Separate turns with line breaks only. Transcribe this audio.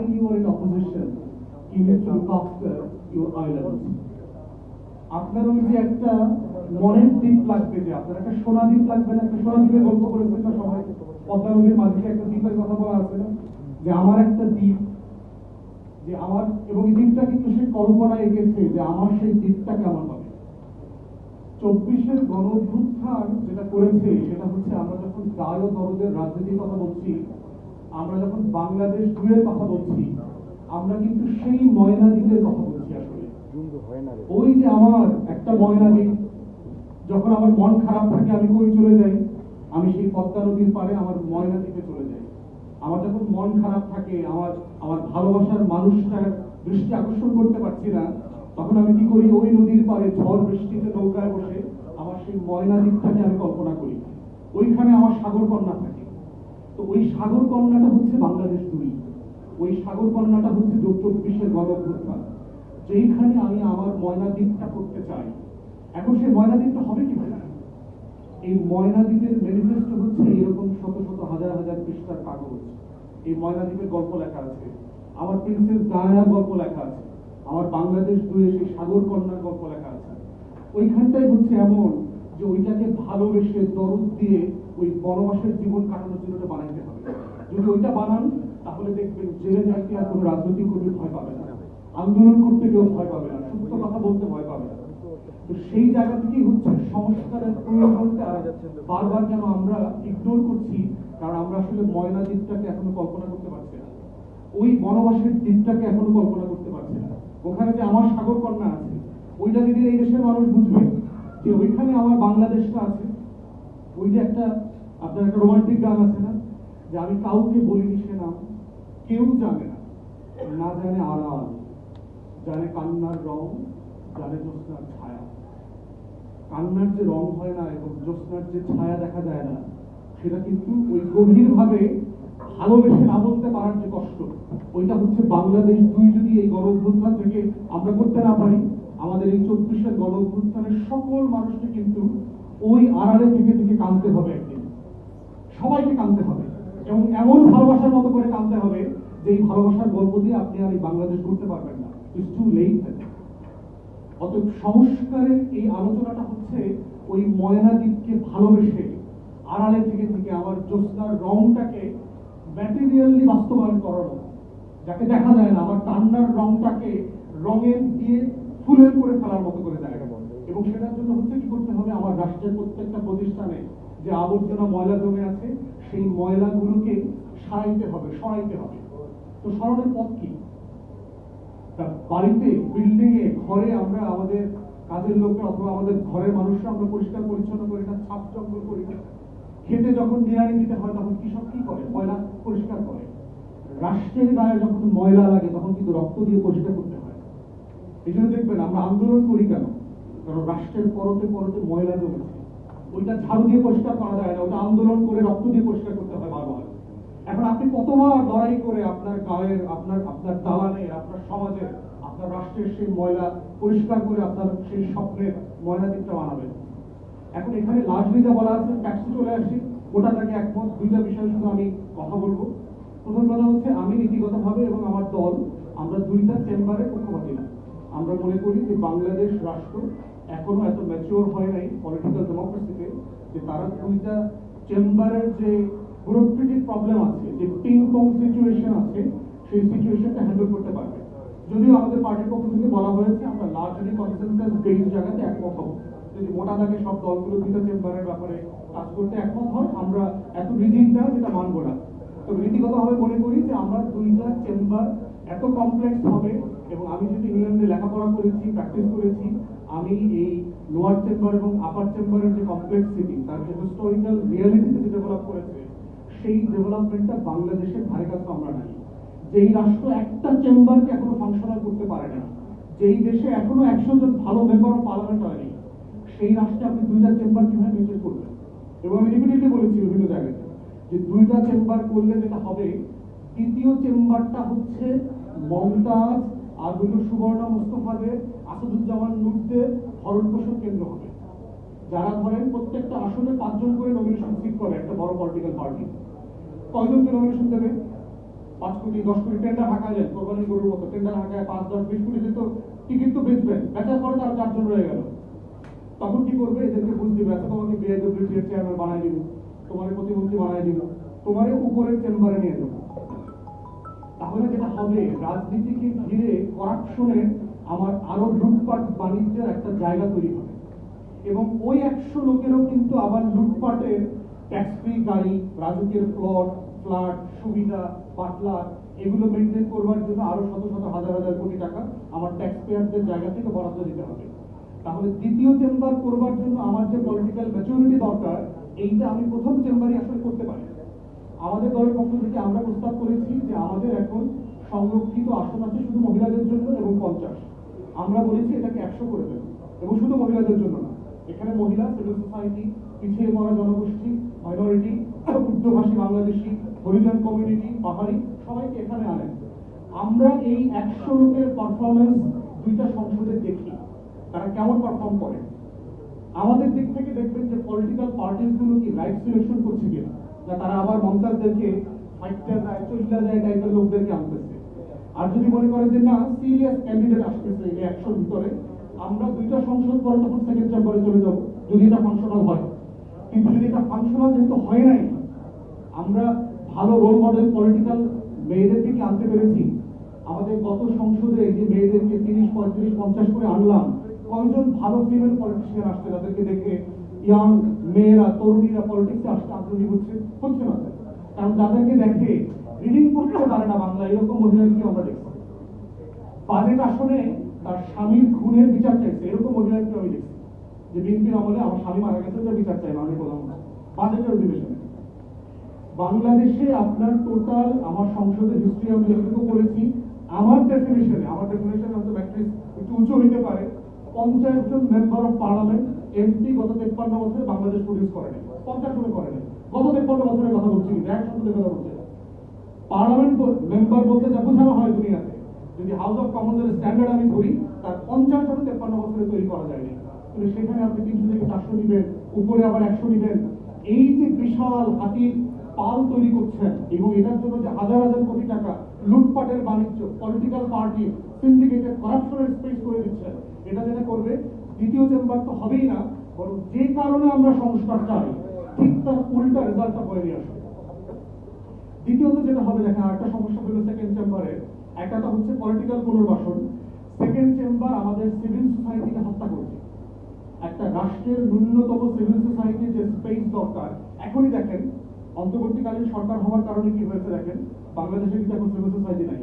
while you are in opposition, you need to look after your islands. আপনার ওই একটা মনের দ্বীপ লাগবে যে আপনার একটা সোনা দ্বীপ লাগবে না একটা সোনা দ্বীপের গল্প করেছেন না সবাই? পদ্মা মাঝে একটা দ্বীপের কথা বলা আছে যে আমার একটা দ্বীপ যে আমার এবং এই দ্বীপটা কিন্তু সে কল্পনায় এঁকেছে যে আমার সেই দ্বীপটাকে আমার পাবে চব্বিশের গণ যেটা করেছে সেটা হচ্ছে আমরা যখন গায় ও দরদের রাজনীতির কথা বলছি আমরা যখন বাংলাদেশ দুয়ের কথা বলছি, আমরা কিন্তু সেই ময়না দ্বীপের কথা বলছি আসলে। ওই যে আমার একটা ময়না দ্বীপ, যখন আমার মন খারাপ থাকে, আমি কই চলে যাই? আমি সেই পদ্মা নদীর পাড়ে আমার ময়না দ্বীপে চলে যাই। আমার যখন মন খারাপ থাকে, আমার আমার ভালোবাসার মানুষটার দৃষ্টি আকর্ষণ করতে পারছি না, তখন আমি কি করি? ওই নদীর পারে ঝড় বৃষ্টিতে নৌকায় বসে আমার সেই ময়না দ্বীপটাকে আমি কল্পনা করি। ওইখানে আমার সাগর কন্যা থাকে। তো ওই সাগর কন্যাটা হচ্ছে বাংলাদেশ দুই। ওই সাগর কন্যাটা হচ্ছে চব্বিশের গণ অভ্যুত্থান যেইখানে আমি আমার ময়না দ্বীপটা করতে চাই। এখন সেই ময়না দ্বীপটা হবে কীভাবে? এই ময়না দ্বীপের ম্যানিফেস্টো হচ্ছে এরকম শত শত হাজার হাজার পৃষ্ঠার কাগজ। এই ময়না দ্বীপের গল্প লেখা আছে। আমার প্রিন্সেস ডায়ানার গল্প লেখা আছে। আমার বাংলাদেশ দুয়ে সেই সাগর কন্যার গল্প লেখা আছে। ওইখানটাই হচ্ছে এমন যে ওইটাকে ভালোবেসে দরদ দিয়ে ওই বনবাসের জীবন কাটানোর জন্য বানাইতে হবে। যদি ওইটা বানান, তাহলে দেখবেন জেলে যাইতে আর কোনো রাজনৈতিক কর্মী ভয় পাবে না। আন্দোলন করতে কেউ ভয় পাবে না। সত্য কথা বলতে ভয় পাবে না। তো সেই জায়গা থেকেই হচ্ছে সংস্কারের প্রয়োজনটা বারবার যেন আমরা ইগনোর করছি, কারণ আমরা আসলে ময়না দ্বীপটাকে এখনও কল্পনা করতে পারছি না। ওই বনবাসের দ্বীপটাকে এখনও কল্পনা করতে পারছি না। ওখানে যে আমার সাগর কন্যা আছে, ওইটা যদি এই দেশের মানুষ বুঝবে যে ওইখানে আমার বাংলাদেশটা আছে, ওই যে একটা আপনার একটা রোমান্টিক গান আছে না? যে আমি কাউকে বলিনি সে নাম, কেউ জানে না। না জানে আড়াল, জানে কান্নার রং, জানে জ্যোৎস্নার ছায়া। কান্নার যে রং হয় না এবং জ্যোৎস্নার যে ছায়া দেখা যায় না, সেটা কিন্তু ওই গভীর ভাবে ভালোবেসে না বলতে পারার যে কষ্ট, ওইটা হচ্ছে বাংলাদেশ দুই যদি এই গণভ্যুত্থান থেকে আমরা করতে না পারি, আমাদের এই চব্বিশের গণ সকল মানুষকে কিন্তু ওই আড়ালে থেকে থেকে কাঁদতে হবে। সবাইকে কাঁদতে হবে। এবং এমন ভালোবাসার মতো করে কাঁদতে হবে যে এই ভালোবাসার গল্প দিয়ে আপনি আর এই বাংলাদেশ করতে পারবেন না। ইটস টু লেট অতএব সংস্কারের এই আলোচনাটা হচ্ছে ওই ময়নাদ্বীপকে ভালোবেসে আড়ালে থেকে থেকে আমার জ্যোৎস্নার রংটাকে ম্যাটেরিয়ালি বাস্তবায়ন করানো যাকে দেখা যায় না, আমার কান্নার রংটাকে রঙের দিয়ে ফুলের করে ফেলার মতো করে জায়গা এবং সেটার জন্য হচ্ছে কি করতে হবে? আমার রাষ্ট্রের প্রত্যেকটা প্রতিষ্ঠানে যে আবর্জনা ময়লা জমে আছে, সেই ময়লাগুলোকে সারাইতে হবে, সরাইতে হবে। তো সরানোর পথ কি? বাড়িতে বিল্ডিং এ ঘরে আমরা আমাদের কাজের লোকরা অথবা আমাদের ঘরের মানুষরা আমরা পরিষ্কার, পরিচ্ছন্ন করি না ছাপ জঙ্গল করি না খেতে যখন নিরানি দিতে হয়, তখন কৃষক কি করে? ময়লা পরিষ্কার করে। রাষ্ট্রের গায়ে যখন ময়লা লাগে, তখন কিন্তু রক্ত দিয়ে পরিষ্কার করতে হয়। এই জন্য দেখবেন, আমরা আন্দোলন করি কেন? কারণ রাষ্ট্রের পরতে পরতে ময়লা জমেছে। ওইটা ঝাড়ু দিয়ে পরিষ্কার করা যায় না, ওটা আন্দোলন করে রক্ত দিয়ে পরিষ্কার করতে হয় বারবার। এখন আপনি কতবার লড়াই করে আপনার গায়ের, আপনার আপনার দালানে, আপনার সমাজের আপনার রাষ্ট্রের সেই ময়লা পরিষ্কার করে আপনার সেই স্বপ্নের ময়লা দিকটা বানাবেন। এখন এখানে লাস্টলি যা বলা আছে ট্যাক্সি চলে আসি ওটা থেকে একমত, দুইটা বিষয়ে শুধু আমি কথা বলব। প্রথম কথা হচ্ছে, আমি নীতিগতভাবে এবং আমার দল, আমরা দুইটা চেম্বারে পক্ষপাতি না। আমরা মনে করি যে বাংলাদেশ রাষ্ট্র এখনও এত ম্যাচিওর হয় নাই পলিটিক্যাল ডেমোক্রেসিতে যে তারা দুইটা চেম্বারের যে ব্যুরোক্রেটিক প্রবলেম আছে, যে পিং পং সিচুয়েশন আছে, সেই সিচুয়েশনটা হ্যান্ডেল করতে পারবে। যদিও আমাদের পার্টির পক্ষ থেকে বলা হয়েছে, আমরা লার্জলি কনসেন্সাস বেস জায়গাতে একমত হব। যদি মোটা দাগে সব দলগুলো দুইটা চেম্বারের ব্যাপারে কাজ করতে একমত হয়, আমরা এত রিজিন না যেটা মানব না। তো নীতিগতভাবে মনে করি যে আমরা দুইটা চেম্বার এত কমপ্লেক্স হবে, এবং আমি যদি ইংল্যান্ডে লেখাপড়া করেছি প্র্যাকটিস করেছি আমি এই লোয়ার চেম্বার এবং আপার চেম্বারের যে কমপ্লেক্সিটি তার যে হিস্টোরিক্যাল রিয়ালিটিতে যে ডেভেলপ করেছে সেই ডেভেলপমেন্টটা বাংলাদেশের ধারে কাছে আমরা নাই। যেই রাষ্ট্র একটা চেম্বারকে এখনও ফাংশনাল করতে পারে না যেই দেশে এখনও একশো জন ভালো মেম্বার অফ পার্লামেন্ট হয়নি, সেই রাষ্ট্রে আপনি দুইটা চেম্বার কীভাবে মেনটেন করবেন? এবং আমি রিপিটেডলি বলেছি বিভিন্ন জায়গায় যে দুইটা চেম্বার করলে যেটা হবে, তৃতীয় চেম্বারটা হচ্ছে মমতাজ আর হইল সুবর্ণা মোস্তফাদের আসাদুজ্জামান নুরদের ভরণ পোষণ কেন্দ্র হবে। যারা ধরেন প্রত্যেকটা আসনে পাঁচজন করে নমিনেশন সিট করে, একটা বড় পলিটিক্যাল পার্টি কয়জনকে নমিনেশন দেবে? পাঁচ কোটি, দশ কোটি টেন্ডার হাঁকালেন কোরবানি গরুর মতো। টেন্ডার হাঁকায় পাঁচ, দশ, বিশ কোটি তো টিকিট তো বেচবেন। বেচার পরে তার চারজন রয়ে গেল। তখন কি করবে? এদেরকে বুঝ দিবে। আচ্ছা তোমাকে বিআইডব্লিউটি চেয়ারম্যান বানাই দিব। তোমার প্রতিমন্ত্রী বানাই দিব। তোমার উপরের চেম্বারে নিয়ে দেবো তাহলে যেটা হবে? রাজনীতিকে ঘিরে করাপশনের আমার আরও লুটপাট বাণিজ্যের একটা জায়গা তৈরি হবে। এবং ওই একশো লোকেরও কিন্তু আবার লুটপাটের ট্যাক্স ফ্রি গাড়ি, রাজকীয় প্লট ফ্ল্যাট সুবিধা পাটলা এগুলো মেনটেন করবার জন্য আরও শত শত হাজার হাজার কোটি টাকা আমার ট্যাক্স পেয়ারদের জায়গা থেকে বরাদ্দ দিতে হবে। তাহলে দ্বিতীয় চেম্বার করবার জন্য আমার যে পলিটিক্যাল ম্যাচুরিটি দরকার, এইটা আমি প্রথম চেম্বারে আসলে করতে পারি আমাদের দলের পক্ষ থেকে আমরা প্রস্তাব করেছি যে আমাদের এখন সংরক্ষিত আসন আছে শুধু মহিলাদের জন্য এবং পঞ্চাশ। আমরা বলেছি এটাকে একশো করে দেবো। এবং শুধু মহিলাদের জন্য না, এখানে মহিলা সিভিল সোসাইটি পিছিয়ে পড়া জনগোষ্ঠী মাইনরিটি উর্দুভাষী, বাংলাদেশি, হরিজন কমিউনিটি পাহাড়ি, সবাইকে এখানে আনেন। আমরা এই একশো লোকের পারফরমেন্স দুইটা সংসদে দেখি, তারা কেমন পারফর্ম করে। আমাদের দিক থেকে দেখবেন যে পলিটিক্যাল পার্টিসগুলো কি রাইট সিলেকশন করছে কিনা। তারা আবার লোকদেরকে আনতেছে। আর যদি মনে যে না সিরিয়াস ক্যান্ডিডেট আসতেছে এই একশোর ভিতরে, আমরা দুইটা সংসদ পরে তখন সেকেন্ড চেম্বারে চলে যদি এটা ফাংশনাল হয়। কিন্তু যদি এটা ফাংশনাল যেহেতু হয় নাই, আমরা ভালো রোল মডেল পলিটিক্যাল মেয়েদের থেকে আনতে পেরেছি। আমাদের গত সংসদে যে মেয়েদেরকে তিরিশ, পঁয়ত্রিশ, পঞ্চাশ করে আনলাম, কয়েকজন ভালো ফিমেল পলিটিশিয়ান আসছে তাদেরকে দেখে ইয়াং মেয়েরা, তরুণীরা পলিটিক্সে আসতে আগ্রহী হচ্ছে হচ্ছে না। কারণ যাদেরকে দেখে রিডিং করতে পারে না বাংলা, এরকম মহিলাদেরকে আমরা দেখছি। বাজেট আসনে তার স্বামীর খুনের বিচার চাইছে, এরকম মহিলাদেরকে আমি দেখছি। যে বিএনপির আমলে আমার স্বামী মারা গেছে তার বিচার চাই আমি বললাম বাজেটের অধিবেশনে। বাংলাদেশে আপনার টোটাল আমার সংসদের হিস্ট্রি আমি যতটুকু করেছি, আমার ডেফিনেশনে আমার ডেফিনেশন হয়তো ম্যাট্রিক্স একটু উঁচু হইতে পারে পঞ্চাশ জন মেম্বার অফ পার্লামেন্ট এমপি গত তেপ্পান্ন বছরে বাংলাদেশ প্রডিউস করেনি। পঞ্চাশ জনে করেনি। গত তেপ্পান্ন বছরের কথা বলছি, এক সংসদের কথা বলছি। পার্লামেন্ট মেম্বার বলতে যা বোঝানো হয় দুনিয়াতে, যদি হাউস অফ কমন্সের স্ট্যান্ডার্ড আমি ধরি, তার পঞ্চাশ জন তেপ্পান্ন বছরে তৈরি করা যায়নি। কিন্তু সেখানে আপনি তিনশো থেকে চারশো নিবেন, উপরে আবার একশো নিবেন। এই যে বিশাল হাতির পাল তৈরি করছেন, এবং এটার জন্য যে হাজার হাজার কোটি টাকা লুটপাটের বাণিজ্য পলিটিক্যাল পার্টি সিন্ডিকেটেড করাপশনের স্পেস করে দিচ্ছেন এটা যেটা করবে, দ্বিতীয় চেম্বার তো হবেই না, বরং যে কারণে আমরা সংস্কার চাই ঠিক তার উল্টা রেজাল্টটা করে নিয়ে আসবে দ্বিতীয়ত যেটা হবে, দেখেন আরেকটা সমস্যা হলো সেকেন্ড চেম্বারে একটা তো হচ্ছে পলিটিক্যাল পুনর্বাসন। সেকেন্ড চেম্বার আমাদের সিভিল সোসাইটিকে হত্যা করছে। একটা রাষ্ট্রের ন্যূনতম সিভিল সোসাইটির যে স্পেস দরকার, এখনই দেখেন অন্তর্বর্তীকালীন সরকার হওয়ার কারণে কি হয়েছে দেখেন? বাংলাদেশে কিন্তু এখন সিভিল সোসাইটি নাই।